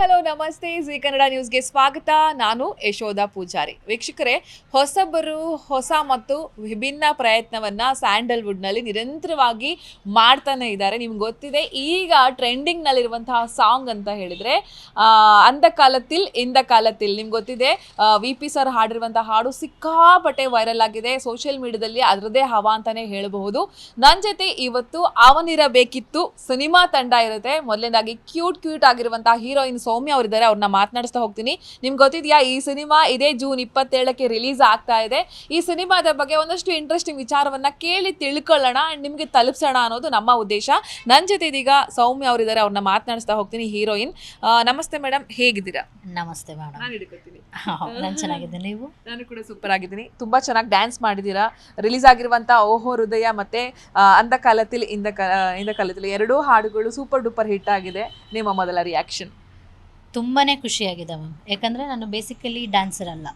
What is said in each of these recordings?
Hello, ನಮಸ್ತೆ. ಜೀ ಕನ್ನಡ ನ್ಯೂಸ್ಗೆ ಸ್ವಾಗತ. ನಾನು ಯಶೋಧ ಪೂಜಾರಿ. ವೀಕ್ಷಕರೇ ಹೊಸಬರು ಹೊಸ ಮತ್ತು ವಿಭಿನ್ನ ಪ್ರಯತ್ನವನ್ನು ಸ್ಯಾಂಡಲ್ವುಡ್ನಲ್ಲಿ ನಿರಂತರವಾಗಿ ಮಾಡ್ತಾನೆ ಇದ್ದಾರೆ. ನಿಮ್ಗೆ ಗೊತ್ತಿದೆ, ಈಗ ಟ್ರೆಂಡಿಂಗ್ನಲ್ಲಿರುವಂತಹ ಸಾಂಗ್ ಅಂತ ಹೇಳಿದರೆ ಅಂದ ಕಾಲತಿಲ್ ಇಂದ ಕಾಲತಿಲ್ ನಿಮ್ಗೆ ಗೊತ್ತಿದೆ ವಿ ಪಿ ಸರ್ ಹಾಡಿರುವಂಥ ಹಾಡು ಸಿಕ್ಕಾಪಟ್ಟೆ ವೈರಲ್ ಆಗಿದೆ. ಸೋಷಿಯಲ್ ಮೀಡಿಯಾದಲ್ಲಿ ಅದರದೇ ಹವಾ ಅಂತಲೇ ಹೇಳಬಹುದು. ನನ್ನ ಜೊತೆ ಇವತ್ತು ಅವನಿರಬೇಕಿತ್ತು. ಸಿನಿಮಾ ತಂಡ ಇರುತ್ತೆ. ಮೊದಲನೇದಾಗಿ ಕ್ಯೂಟ್ ಕ್ಯೂಟ್ ಆಗಿರುವಂತಹ ಹೀರೋಯಿನ್ಸ್ ಸೌಮ್ಯ ಅವರಿದ್ದಾರೆ ಅವ್ರನ್ನ ಮಾತನಾಡಿಸ್ತಾ ಹೋಗ್ತೀನಿ. ನಿಮ್ಗೆ ಗೊತ್ತಿದೆಯಾ ಈ ಸಿನಿಮಾ ಇದೇ ಜೂನ್ ಇಪ್ಪತ್ತೇಳಕ್ಕೆ ರಿಲೀಸ್ ಆಗ್ತಾ ಇದೆ. ಈ ಸಿನಿಮಾದ ಬಗ್ಗೆ ಒಂದಷ್ಟು ಇಂಟ್ರೆಸ್ಟಿಂಗ್ ವಿಚಾರವನ್ನ ಕೇಳಿ ತಿಳ್ಕೊಳ್ಳೋಣ ಅಂಡ್ ನಿಮಗೆ ತಲುಪಿಸೋಣ ಅನ್ನೋದು ನಮ್ಮ ಉದ್ದೇಶ. ನನ್ನ ಜೊತೆ ಇದೀಗ ಸೌಮ್ಯ ಅವರಿದ್ದಾರೆ ಅವ್ರನ್ನ ಮಾತನಾಡಿಸ್ತಾ ಹೋಗ್ತೀನಿ ಹೀರೋಯಿನ್. ನಮಸ್ತೆ ಮೇಡಮ್ ಹೇಗಿದ್ದೀರಾ? ನಮಸ್ತೆ ಮೇಡಮ್ ನಾನು ಚೆನ್ನಾಗಿದ್ದೀನಿ ನೀವು? ನಾನು ಕೂಡ ಸೂಪರ್ ಆಗಿದ್ದೀನಿ. ತುಂಬಾ ಚೆನ್ನಾಗಿ ಡ್ಯಾನ್ಸ್ ಮಾಡಿದ್ದೀರಾ? ರಿಲೀಸ್ ಆಗಿರುವಂಥ ಓಹೋ ಹೃದಯ ಮತ್ತೆ ಆ, ಅಂದ ಕಾಲತಿಲ್ ಇಂದ ಕ- ಇಂದ ಕಾಲತಿಲ್ ಎರಡೂ ಹಾಡುಗಳು ಸೂಪರ್ ಡೂಪರ್ ಹಿಟ್ ಆಗಿದೆ. ನಿಮ್ಮ ಮೊದಲ ರಿಯಾಕ್ಷನ್ ತುಂಬಾ ಖುಷಿಯಾಗಿದೆ ಮ್ಯಾಮ್ ಯಾಕಂದರೆ ನಾನು ಬೇಸಿಕಲಿ ಡ್ಯಾನ್ಸರ್ ಅಲ್ಲ.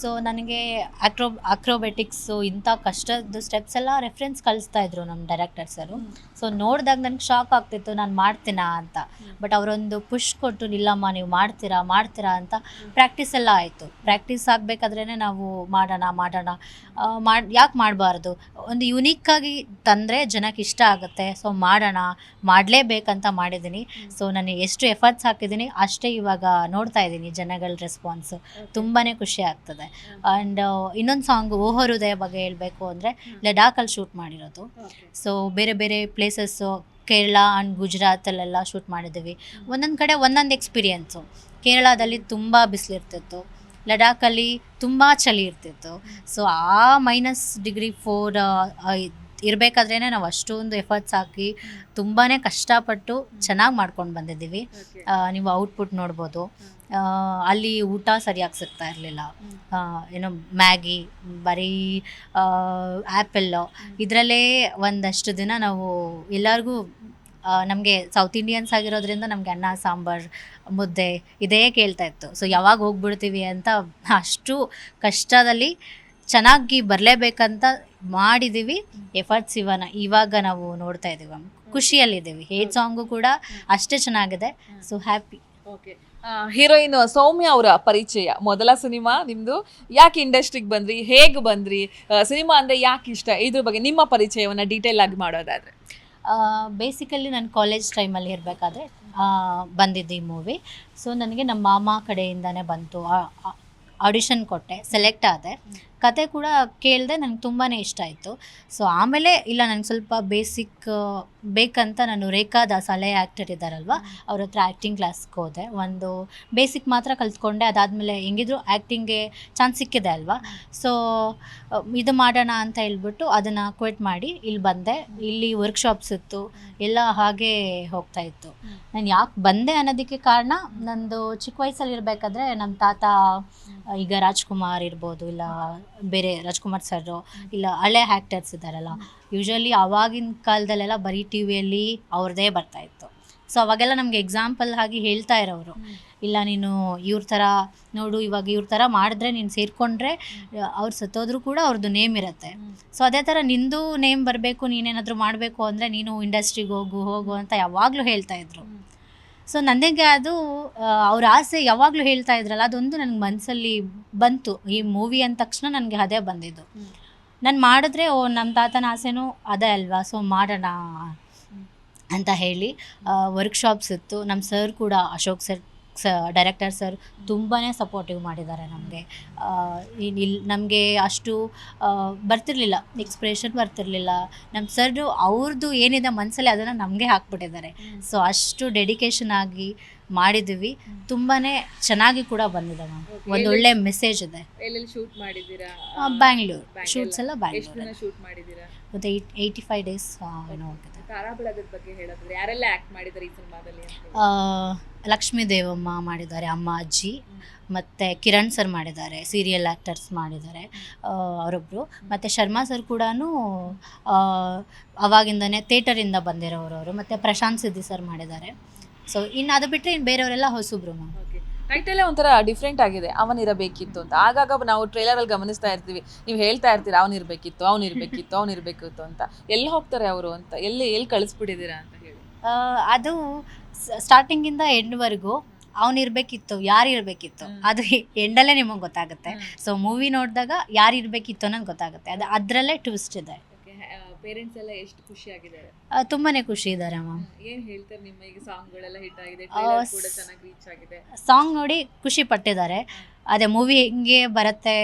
ಸೊ ನನಗೆ ಅಕ್ರೋ ಅಕ್ರೋಬೆಟಿಕ್ಸು ಇಂಥ ಕಷ್ಟದ ಸ್ಟೆಪ್ಸ್ ಎಲ್ಲ ರೆಫ್ರೆನ್ಸ್ ಕಳಿಸ್ತಾ ಇದ್ರು ನಮ್ಮ ಡೈರೆಕ್ಟರ್ಸರು ಸೊ ನೋಡಿದಾಗ ನನಗೆ ಶಾಕ್ ಆಗ್ತಿತ್ತು, ನಾನು ಮಾಡ್ತೀನಾ ಅಂತ. ಬಟ್ ಅವರೊಂದು ಪುಷ್ ಕೊಟ್ಟು ನಿಲ್ಲಮ್ಮ ನೀವು ಮಾಡ್ತೀರಾ ಮಾಡ್ತೀರಾ ಅಂತ ಪ್ರಾಕ್ಟೀಸ್ ಎಲ್ಲ ಆಯಿತು. ಪ್ರಾಕ್ಟೀಸ್ ಆಗಬೇಕಾದ್ರೇ ನಾವು ಮಾಡೋಣ ಮಾಡೋಣ. ಮಾಡಿ, ಯಾಕೆ ಮಾಡಬಾರ್ದು? ಒಂದು ಆಗಿ ತಂದರೆ ಜನಕ್ಕೆ ಇಷ್ಟ ಆಗುತ್ತೆ. ಸೊ ಮಾಡೋಣ, ಮಾಡಲೇಬೇಕಂತ ಮಾಡಿದ್ದೀನಿ. ಸೊ ನಾನು ಎಷ್ಟು ಎಫರ್ಟ್ಸ್ ಹಾಕಿದ್ದೀನಿ, ಅಷ್ಟೇ ನೋಡ್ತಾ ಇದ್ದೀನಿ ಜನಗಳ ರೆಸ್ಪಾನ್ಸ್ ತುಂಬಾ ಖುಷಿ ಆಗ್ತದೆ. ಆ್ಯಂಡ್ ಇನ್ನೊಂದು ಸಾಂಗ್ ಓಹೋ ಹೃದಯ ಬಗ್ಗೆ ಹೇಳಬೇಕು ಅಂದರೆ ಲಡಾಖಲ್ಲಿ ಶೂಟ್ ಮಾಡಿರೋದು. ಸೊ ಬೇರೆ ಬೇರೆ ಪ್ಲೇಸಸ್ಸು ಕೇರಳ ಆ್ಯಂಡ್ ಗುಜರಾತಲ್ಲೆಲ್ಲ ಶೂಟ್ ಮಾಡಿದ್ದೀವಿ. ಒಂದೊಂದು ಕಡೆ ಒಂದೊಂದು ಎಕ್ಸ್ಪೀರಿಯೆನ್ಸು ಕೇರಳದಲ್ಲಿ ತುಂಬ ಬಿಸಿಲಿರ್ತಿತ್ತು. ಲಡಾಖಲ್ಲಿ ತುಂಬ ಚಳಿ ಇರ್ತಿತ್ತು. ಸೊ ಆ ಮೈನಸ್ ಡಿಗ್ರಿ ಫೋರ್ ಇರಬೇಕಾದ್ರೇ ನಾವು ಅಷ್ಟೊಂದು ಎಫರ್ಟ್ಸ್ ಹಾಕಿ ತುಂಬಾ ಕಷ್ಟಪಟ್ಟು ಚೆನ್ನಾಗಿ ಮಾಡ್ಕೊಂಡು ಬಂದಿದ್ದೀವಿ. ನೀವು ಔಟ್ಪುಟ್ ನೋಡ್ಬೋದು. ಅಲ್ಲಿ ಊಟ ಸರಿಯಾಗಿ ಸಿಗ್ತಾ ಇರಲಿಲ್ಲ. ಏನೋ ಮ್ಯಾಗಿ ಬರೀ ಆ್ಯಪಲ್ಲು ಇದರಲ್ಲೇ ಒಂದಷ್ಟು ದಿನ ನಾವು ಎಲ್ಲರಿಗೂ ನಮಗೆ ಸೌತ್ ಇಂಡಿಯನ್ಸ್ ಆಗಿರೋದ್ರಿಂದ ನಮಗೆ ಅನ್ನ ಸಾಂಬಾರ್ ಮುದ್ದೆ ಇದೇ ಕೇಳ್ತಾ ಇತ್ತು. ಸೊ ಯಾವಾಗ ಹೋಗ್ಬಿಡ್ತೀವಿ ಅಂತ ಅಷ್ಟು ಕಷ್ಟದಲ್ಲಿ ಚೆನ್ನಾಗಿ ಬರಲೇಬೇಕಂತ ಮಾಡಿದ್ದೀವಿ ಎಫರ್ಟ್ಸ್ ಇವನ ಇವಾಗ ನಾವು ನೋಡ್ತಾ ಇದ್ದೀವಿ ಖುಷಿಯಲ್ಲಿದ್ದೀವಿ. ಹೇಟ್ ಸಾಂಗು ಕೂಡ ಅಷ್ಟೇ ಚೆನ್ನಾಗಿದೆ. ಸೊ ಹ್ಯಾಪಿ ಹೀರೋಯಿನ್ ಸೌಮ್ಯ ಅವರ ಪರಿಚಯ. ಮೊದಲ ಸಿನಿಮಾ ನಿಮ್ದು. ಯಾಕೆ ಇಂಡಸ್ಟ್ರಿಗೆ ಬಂದ್ರಿ? ಹೇಗೆ ಬಂದ್ರಿ? ಸಿನಿಮಾ ಅಂದ್ರೆ ಯಾಕೆ ಇಷ್ಟ? ಇದ್ರ ಬಗ್ಗೆ ನಿಮ್ಮ ಪರಿಚಯವನ್ನ ಡೀಟೇಲ್ ಆಗಿ ಮಾಡೋದಾದ್ರೆ. ಬೇಸಿಕಲಿ ನಾನು ಕಾಲೇಜ್ ಟೈಮಲ್ಲಿ ಇರಬೇಕಾದ್ರೆ ಬಂದಿದ್ದು ಈ ಮೂವಿ ಸೊ ನನಗೆ ನಮ್ಮ ಮಾಮ ಕಡೆಯಿಂದನೇ ಬಂತು. ಆಡಿಷನ್ ಕೊಟ್ಟೆ. ಸೆಲೆಕ್ಟ್ ಆದೆ. ಕತೆ ಕೂಡ ಕೇಳಿದೆ ನನಗೆ ತುಂಬಾ ಇಷ್ಟ ಆಯಿತು. ಸೊ ಆಮೇಲೆ ಇಲ್ಲ ನನಗೆ ಸ್ವಲ್ಪ ಬೇಸಿಕ್ ಬೇಕಂತ ನಾನು ರೇಖಾ ದಾಸ್ ಹಳೆ ಆ್ಯಕ್ಟರ್ ಇದ್ದಾರಲ್ವ, ಅವ್ರ ಹತ್ರ ಆ್ಯಕ್ಟಿಂಗ್ ಕ್ಲಾಸ್ಗೆ ಹೋದೆ. ಒಂದು ಬೇಸಿಕ್ ಮಾತ್ರ ಕಲ್ತ್ಕೊಂಡೆ, ಅದಾದಮೇಲೆ ಹೆಂಗಿದ್ರು ಆ್ಯಕ್ಟಿಂಗ್ಗೆ ಚಾನ್ಸ್ ಸಿಕ್ಕಿದೆ ಅಲ್ವಾ. ಸೊ ಇದು ಮಾಡೋಣ ಅಂತ ಹೇಳ್ಬಿಟ್ಟು ಅದನ್ನು ಕ್ವಿಟ್ ಮಾಡಿ ಇಲ್ಲಿ ಬಂದೆ. ಇಲ್ಲಿ ವರ್ಕ್ಶಾಪ್ಸ್ ಇತ್ತು, ಎಲ್ಲ ಹಾಗೆ ಹೋಗ್ತಾ ಇತ್ತು. ನಾನು ಯಾಕೆ ಬಂದೆ ಅನ್ನೋದಕ್ಕೆ ಕಾರಣ, ನಂದು ಚಿಕ್ಕ ವಯಸ್ಸಲ್ಲಿ ಇರಬೇಕಾದ್ರೆ ನಮ್ಮ ತಾತ ಈಗ ರಾಜ್ಕುಮಾರ್ ಇರ್ಬೋದು, ಇಲ್ಲ ಬೇರೆ ರಾಜ್ಕುಮಾರ್ ಸರ್ ಇಲ್ಲ ಹಳೆ ಆ್ಯಕ್ಟರ್ಸ್ ಇದ್ದಾರಲ್ಲ ಯೂಶ್ವಲಿ ಅವಾಗಿನ ಕಾಲದಲ್ಲೆಲ್ಲ ಬರೀ ಟಿ ವಿಯಲ್ಲಿ ಅವ್ರದ್ದೇ ಬರ್ತಾ ಇತ್ತು. ಸೊ ಅವಾಗೆಲ್ಲ ನಮಗೆ ಎಕ್ಸಾಂಪಲ್ ಆಗಿ ಹೇಳ್ತಾ ಇರೋರು ಇಲ್ಲ ನೀನು ಇವ್ರ ಥರ ನೋಡು ಇವಾಗ ಇವ್ರ ಥರ ಮಾಡಿದ್ರೆ ನೀನು ಸೇರಿಕೊಂಡ್ರೆ ಅವ್ರು ಸತ್ತೋದ್ರೂ ಕೂಡ ಅವ್ರದ್ದು ನೇಮ್ ಇರುತ್ತೆ. ಸೊ ಅದೇ ಥರ ನಿಂದು ನೇಮ್ ಬರಬೇಕು ನೀನೇನಾದರೂ ಮಾಡಬೇಕು ಅಂದರೆ ನೀನು ಇಂಡಸ್ಟ್ರಿಗೆ ಹೋಗು ಹೋಗು ಅಂತ ಯಾವಾಗಲೂ ಹೇಳ್ತಾ ಇದ್ರು. ಸೊ ನನಗೆ ಅದು ಅವ್ರ ಆಸೆ ಯಾವಾಗಲೂ ಹೇಳ್ತಾ ಇದ್ರಲ್ಲ, ಅದೊಂದು ನನಗೆ ಮನಸ್ಸಲ್ಲಿ ಬಂತು. ಈ ಮೂವಿ ಅಂದ ತಕ್ಷಣ ನನಗೆ ಅದೇ ಬಂದಿದ್ದು. ನಾನು ಮಾಡಿದ್ರೆ, ಓ ನಮ್ಮ ತಾತನ ಆಸೆನೂ ಅದೇ ಅಲ್ವಾ? ಸೊ ಮಾಡೋಣ ಅಂತ ಹೇಳಿ ವರ್ಕ್ಶಾಪ್ಸ್ ಇತ್ತು. ನಮ್ಮ ಸರ್ ಕೂಡ, ಅಶೋಕ್ ಸರ್ ಸ ಡೈರೆಕ್ಟರ್ ಸರ್ ತುಂಬಾ ಸಪೋರ್ಟಿವ್ ಮಾಡಿದ್ದಾರೆ ನಮಗೆ. ಇಲ್ಲಿ ನಮಗೆ ಅಷ್ಟು ಬರ್ತಿರಲಿಲ್ಲ ಎಕ್ಸ್ಪ್ರೆಷನ್ ಬರ್ತಿರಲಿಲ್ಲ. ನಮ್ಮ ಸರ್ ಅವ್ರದ್ದು ಏನಿದೆ ಮನಸ್ಸಲ್ಲಿ ಅದನ್ನು ನಮಗೆ ಹಾಕ್ಬಿಟ್ಟಿದ್ದಾರೆ. ಸೊ ಅಷ್ಟು ಡೆಡಿಕೇಶನ್ ಆಗಿ ಮಾಡಿದ್ವಿ ತುಂಬಾ ಚೆನ್ನಾಗಿ ಕೂಡ ಬಂದಿದೆ ಮ್ಯಾಮ್. ಒಂದು ಒಳ್ಳೆ ಮೆಸೇಜ್ ಇದೆ. ಶೂಟ್ ಮಾಡಿದ್ದೀರಾ? ಬ್ಯಾಂಗ್ಳೂರ್ ಶೂಟ್ಸ್ ಎಲ್ಲ ಬ್ಯಾಂಗ್ಳೂರ್ ಶೂಟ್ ಮಾಡಿದ್ದೀರಾ? ಮತ್ತು ಏಯ್ಟ್ ಏಯ್ಟಿ ಫೈವ್ ಡೇಸ್ ಏನೋ ಹೋಗಿದೆ. ತಾರಾಬಳಗದ ಬಗ್ಗೆ ಹೇಳೋದಾದ್ರೆ ಯಾರೆಲ್ಲ ಆಕ್ಟ್ ಮಾಡಿದ್ದಾರೆ ಈ ಸಿನಿಮಾದಲ್ಲಿ ಆ, ಲಕ್ಷ್ಮೀ ದೇವಮ್ಮ ಮಾಡಿದ್ದಾರೆ ಅಮ್ಮ ಅಜ್ಜಿ ಮತ್ತು ಕಿರಣ್ ಸರ್ ಮಾಡಿದ್ದಾರೆ ಸೀರಿಯಲ್ ಆ್ಯಕ್ಟರ್ಸ್ ಮಾಡಿದ್ದಾರೆ ಆ, ಅವರೊಬ್ಬರು ಮತ್ತು ಶರ್ಮಾ ಸರ್ ಕೂಡ ಅವಾಗಿಂದನೇ ಥಿಯೇಟರಿಂದ ಬಂದಿರೋರು ಅವರು ಮತ್ತು ಪ್ರಶಾಂತ್ ಸಿದ್ದಿ ಸರ್ ಮಾಡಿದ್ದಾರೆ. ಸೊ ಇನ್ನು ಅದು ಬಿಟ್ಟರೆ ಇನ್ನು ಬೇರೆಯವರೆಲ್ಲ ಹೊಸಬ್ರು ಮ್ಯಾಮ್. ಟೈಟಲೇ ಒಂಥರ ಡಿಫ್ರೆಂಟ್ ಆಗಿದೆ. ಅವನಿರಬೇಕಿತ್ತು ಅಂತ. ಆಗಾಗ ನಾವು ಟ್ರೇಲರ್ ಅಲ್ಲಿ ಗಮನಿಸ್ತಾ ಇರ್ತೀವಿ. ನೀವು ಹೇಳ್ತಾ ಇರ್ತೀರಾ ಅವನಿರ್ಬೇಕಿತ್ತು ಅವನಿರ್ಬೇಕಿತ್ತು ಅವನಿರ್ಬೇಕಿತ್ತು ಅಂತ. ಎಲ್ಲಿ ಹೋಗ್ತಾರೆ ಅವರು ಅಂತ? ಎಲ್ಲಿ ಎಲ್ಲಿ ಕಳಿಸ್ಬಿಟ್ಟಿದ್ದೀರಾ ಅಂತ ಹೇಳಿ. ಅದು ಸ್ಟಾರ್ಟಿಂಗಿಂದ ಎಂಡ್ವರೆಗೂ ಅವ್ನು ಇರಬೇಕಿತ್ತು ಯಾರು ಇರಬೇಕಿತ್ತು? ಅದು ಎಂಡಲ್ಲೇ ನಿಮಗೆ ಗೊತ್ತಾಗುತ್ತೆ. ಸೊ ಮೂವಿ ನೋಡಿದಾಗ ಯಾರು ಇರಬೇಕಿತ್ತು ಅನ್ನೋದು ಗೊತ್ತಾಗುತ್ತೆ. ಅದು ಅದರಲ್ಲೇ ಟ್ವಿಸ್ಟ್ ಇದೆ. ಪೇರೆಂಟ್ಸ್ ಎಲ್ಲ ಎಷ್ಟು ಖುಷಿಯಾಗಿದ್ದಾರೆ ತುಂಬಾನೇ ಖುಷಿ ಇದ್ದಾರೆ ಮ್ಯಾಮ್ ಏನ್ ಹೇಳ್ತಾರೆ ನಿಮ್ಮ ಈಗ ಸಾಂಗ್ಗಳೆಲ್ಲ ಹಿಟ್ ಆಗಿದೆ ಆ, ಕೂಡ ಚೆನ್ನಾಗಿ ರೀಚ್ ಆಗಿದೆ. ಸಾಂಗ್ ನೋಡಿ ಖುಷಿ ಪಟ್ಟಿದ್ದಾರೆ. ಅದೇ ಮೂವಿ ಹೆಂಗೆ ಬರುತ್ತೆ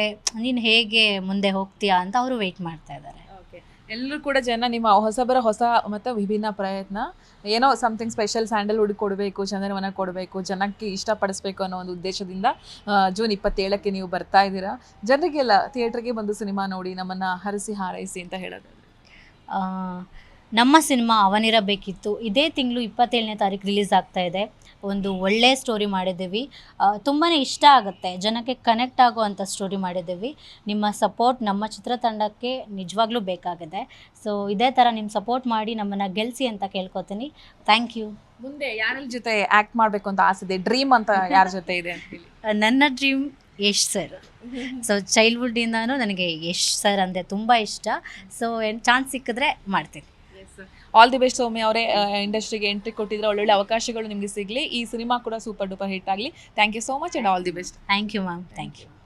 ನೀನ್ ಹೇಗೆ ಮುಂದೆ ಹೋಗ್ತೀಯಾ ಅಂತ ಅವರು ವೆಯ್ಟ್ ಮಾಡ್ತಾ ಇದ್ದಾರೆ. ಓಕೆ ಎಲ್ಲರೂ ಕೂಡ ಜನ ನಿಮ್ಮ ಹೊಸಬರ ಹೊಸ ಮತ್ತು ವಿಭಿನ್ನ ಪ್ರಯತ್ನ. ಏನೋ ಸಮಥಿಂಗ್ ಸ್ಪೆಷಲ್ ಸ್ಯಾಂಡಲ್ವುಡ್ ಕೊಡಬೇಕು ಚಂದನವನ ಕೊಡಬೇಕು ಜನಕ್ಕೆ ಇಷ್ಟಪಡಿಸ್ಬೇಕು ಅನ್ನೋ ಒಂದು ಉದ್ದೇಶದಿಂದ ಆ, ಜೂನ್ ಇಪ್ಪತ್ತೇಳಕ್ಕೆ ನೀವು ಬರ್ತಾ ಇದ್ದೀರಾ. ಜನರಿಗೆಲ್ಲ ಥಿಯೇಟ್ರಿಗೆ ಬಂದು ಸಿನಿಮಾ ನೋಡಿ ನಮ್ಮನ್ನು ಹರಿಸಿ ಹಾರೈಸಿ ಅಂತ ಹೇಳೋದು ನಮ್ಮ ಸಿನಿಮಾ ಅವನಿರಬೇಕಿತ್ತು. ಇದೇ ತಿಂಗಳು ಇಪ್ಪತ್ತೇಳನೇ ತಾರೀಕು ರಿಲೀಸ್ ಆಗ್ತಾ ಇದೆ. ಒಂದು ಒಳ್ಳೆ ಸ್ಟೋರಿ ಮಾಡಿದ್ದೀವಿ. ತುಂಬಾ ಇಷ್ಟ ಆಗುತ್ತೆ. ಜನಕ್ಕೆ ಕನೆಕ್ಟ್ ಆಗುವಂಥ ಸ್ಟೋರಿ ಮಾಡಿದ್ದೀವಿ. ನಿಮ್ಮ ಸಪೋರ್ಟ್ ನಮ್ಮ ಚಿತ್ರತಂಡಕ್ಕೆ ನಿಜವಾಗ್ಲೂ ಬೇಕಾಗಿದೆ. ಸೊ ಇದೇ ಥರ ನಿಮ್ಮ ಸಪೋರ್ಟ್ ಮಾಡಿ ನಮ್ಮನ್ನು ಗೆಲ್ಲಿಸಿ ಅಂತ ಕೇಳ್ಕೊತೀನಿ. ಥ್ಯಾಂಕ್ ಯು ಮುಂದೆ ಯಾರ ಜೊತೆ ಆ್ಯಕ್ಟ್ ಮಾಡಬೇಕು ಅಂತ ಆಸೆ ಇದೆ? ಡ್ರೀಮ್ ಅಂತ ಯಾರ ಜೊತೆ ಇದೆ ನನ್ನ ಡ್ರೀಮ್ ಯಶ್ ಸರ್. ಸೊ ಚೈಲ್ಡ್ಹುಡ್ಡಿಂದನೂ ನನಗೆ ಯಶ್ ಸರ್ ಅಂದರೆ ತುಂಬ ಇಷ್ಟ. ಸೊ ಚಾನ್ಸ್ ಸಿಕ್ಕಿದ್ರೆ ಮಾಡ್ತೀನಿ. ಆಲ್ ದಿ ಬೆಸ್ಟ್ ಸೌಮ್ಯ ಅವರೇ. ಇಂಡಸ್ಟ್ರಿಗೆ ಎಂಟ್ರಿ ಕೊಟ್ಟಿದ್ರೆ ಒಳ್ಳೊಳ್ಳೆ ಅವಕಾಶಗಳು ನಿಮಗೆ ಸಿಗಲಿ. ಈ ಸಿನಿಮಾ ಕೂಡ ಸೂಪರ್ ಡೂಪರ್ ಹಿಟ್ ಆಗಲಿ. Thank you so much and all the best thank you ma'am thank you